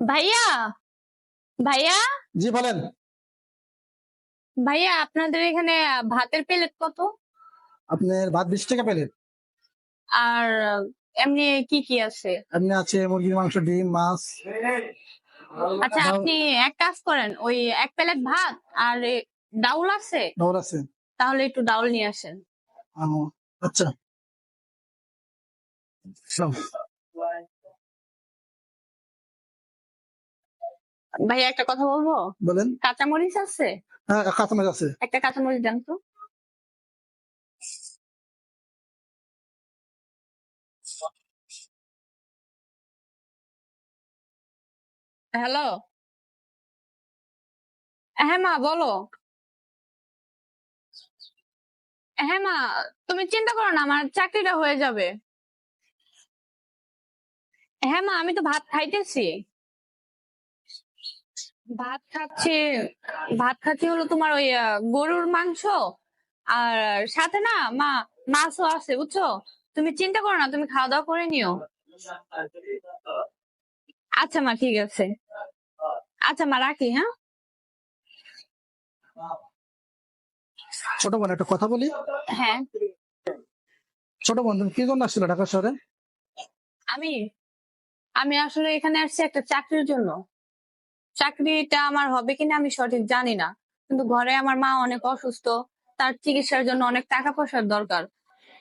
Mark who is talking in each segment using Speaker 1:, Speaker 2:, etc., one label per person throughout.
Speaker 1: ভাইয়া ভাইয়া?
Speaker 2: জি বলেন।
Speaker 1: ভাইয়া আপনাদের এখানে ভাতের প্লেট কত?
Speaker 2: আপনার ভাত বিশ টাকা প্লেট।
Speaker 1: আর এমনি কি কি আছে?
Speaker 2: এমনি আছে মুরগির মাংস ডিম মাছ।
Speaker 1: আচ্ছা আপনি এক কাজ করেন ওই এক প্লেট ভাত আর ডাউল আছে?
Speaker 2: ডবল আছে।
Speaker 1: তাহলে একটু ডাউল নিয়ে আসেন।
Speaker 2: আচ্ছা।
Speaker 1: ভাইয়া একটা কথা বলব?
Speaker 2: বলেন।
Speaker 1: কাঁচামরিচ আছে?
Speaker 2: হ্যাঁ কাঁচামাচ আছে।
Speaker 1: একটা কাঁচামরিচ দেন তো। হ্যালো? হ্যাঁ মা বলো। হ্যাঁ মা তুমি চিন্তা করো না আমার চাকরিটা হয়ে যাবে। হ্যাঁ মা আমি তো ভাত খাইতেছি। ভাত খাচ্ছি ভাত খাচ্ছি হলো তোমার ওই গরুর মাংস আর সাথে না মা মাছও আছে বুঝছ? তুমি চিন্তা করো না তুমি খাওয়া দাওয়া করে নিও। আচ্ছা মা ঠিক আছে। আচ্ছা মা রাখি হ্যাঁ?
Speaker 2: ছোট বোন একটা কথা বলি?
Speaker 1: হ্যাঁ।
Speaker 2: ছোট বোন তুমি কি জন্য আসছিল ঢাকা শহরে?
Speaker 1: আমি আমি আসলে এখানে আসছি একটা চাকরির জন্য। চাকরিটা আমার হবে কিনা আমি সঠিক জানি না। কিন্তু ঘরে আমার মা অনেক অসুস্থ, তার চিকিৎসার জন্য অনেক টাকা পয়সার দরকার।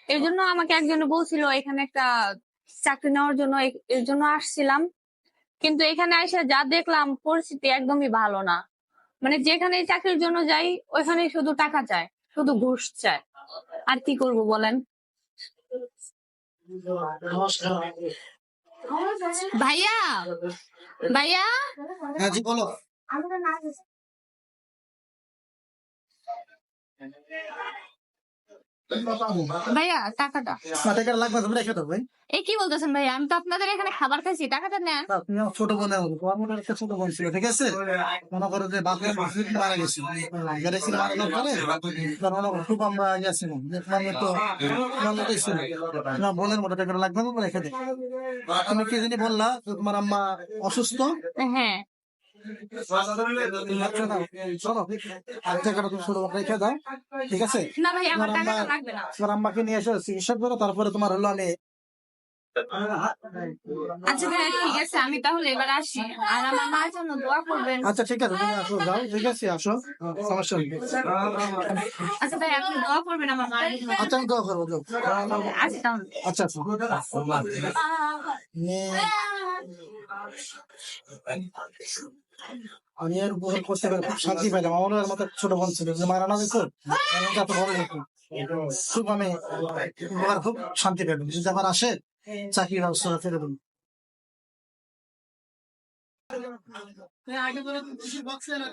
Speaker 1: এর জন্য আমাকে একজন বলছিল, এখানে একটা চাকরি নেওয়ার জন্য এর জন্য আসছিলাম। কিন্তু এখানে এসে যা দেখলাম, পরিস্থিতি একদমই ভালো না। মানে যেখানে চাকরির জন্য যাই ওইখানে শুধু টাকা চায়, শুধু ঘুষ চায়। আর কি করব বলেন? ভাইয়া ভাইয়া?
Speaker 2: হ্যাঁ জি বলো।
Speaker 1: ভাইয়া টাকাটা।
Speaker 2: না লাগবে তুমি রেখে দাও ভাই।
Speaker 1: এই কি বলতেছেন ভাইয়া? আমি তো আপনাদের এখানে খাবার খাইছি টাকাটা নেন।
Speaker 2: তুমি ছোট বোনের তোমার মনে একটা ছোট বোন ছিল ঠিক আছে? মনে করো যে বাপের মারা গেছে গেছিল মারা যাওয়ার পরে মনে করো খুব আমরা গেছিলাম তোমার মতো তোমার মতোই ছিল। তোমার বোনের মতো টাকা লাগবে না রেখে দে তুমি কি জানি বললা তোমার আম্মা অসুস্থ?
Speaker 1: হ্যাঁ।
Speaker 2: চলো আর টাকাটা তুমি ছোট রেখে দাও। ঠিক আছে?
Speaker 1: না ভাই আমার
Speaker 2: তোমার
Speaker 1: লাগবে না।
Speaker 2: তোমার আম্মাকে নিয়ে এসে চিকিৎসা করো তারপরে তোমার হলো আমি
Speaker 1: আচ্ছা ঠিক আছে আমি তাহলে এবার আসি। আর আমার মার জন্য দোয়া করবেন।
Speaker 2: আচ্ছা ঠিক আছে তুমি আসো যাও ঠিক আছে আসো। সমস্যা নেই।
Speaker 1: আচ্ছা ভাই আপনি দোয়া করবেন আমার মায়ের জন্য।
Speaker 2: আচ্ছা আমি দোয়া করব যাও। আচ্ছা আচ্ছা নে, আমি আর উপভোগ করতে পারি খুব শান্তি পাইলাম। আমার আর মতো ছোট বোন ছিল যে মারা না যেত এত বড় যেত খুব আমি উপকার খুব শান্তি পেলাম যদি আবার আসে চাকরি ব্যবস্থা ফেলে দেবো। আগে বক্সে না